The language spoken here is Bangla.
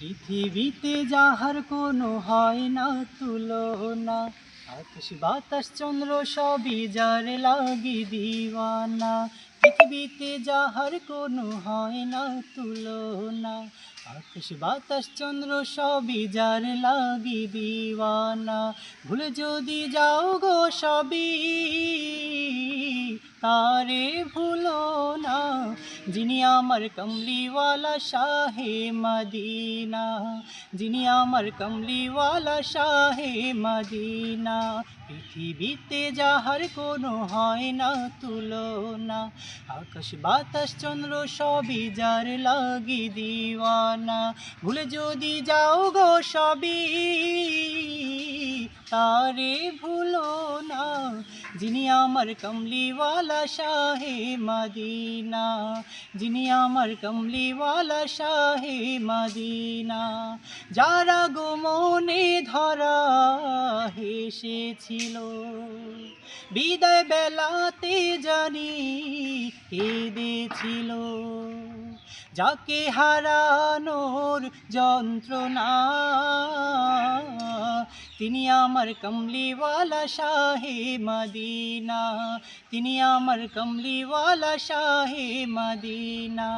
পৃথিবীতে যাহার কোনো হয় না, তুলনা। আকাশ, বাতাস, চন্দ্র সবই যার লাগি দিওয়ানা। পৃথিবীতে যাহার কোনো হয় না, তুলনা। আকাশ, বাতাস, চন্দ্র সবই যার লাগি দিওয়ানা। ভুলে যদি যাও গো সবই তারে ভুলো না, যিনি আমার কমলিওয়ালা শাহে মদিনা, যিনি আমার কমলিওয়ালা শাহে মদিনা, পৃথিবীতে যাহার কোনো হয় না তুলনা, আকাশ, বাতাস, চন্দ্র সবই যার লাগি দিওয়ানা, ভুলে যদি যাও গো সবই তারে ভুলো না, যিনি আমার কমলিওয়ালা শাহে মদিনা, যিনি আমার কমলিওয়ালা শাহে মদিনা, যারা গো মনে ধরা হেসেছিল। বিদায় বেলাতে জানি কেঁদেছিল। যাকে হারানোর যন্ত্রণা তিনি আমার কমলিওয়ালা শাহে মদিনা তিনি আমার কমলিওয়ালা শাহে মদিনা।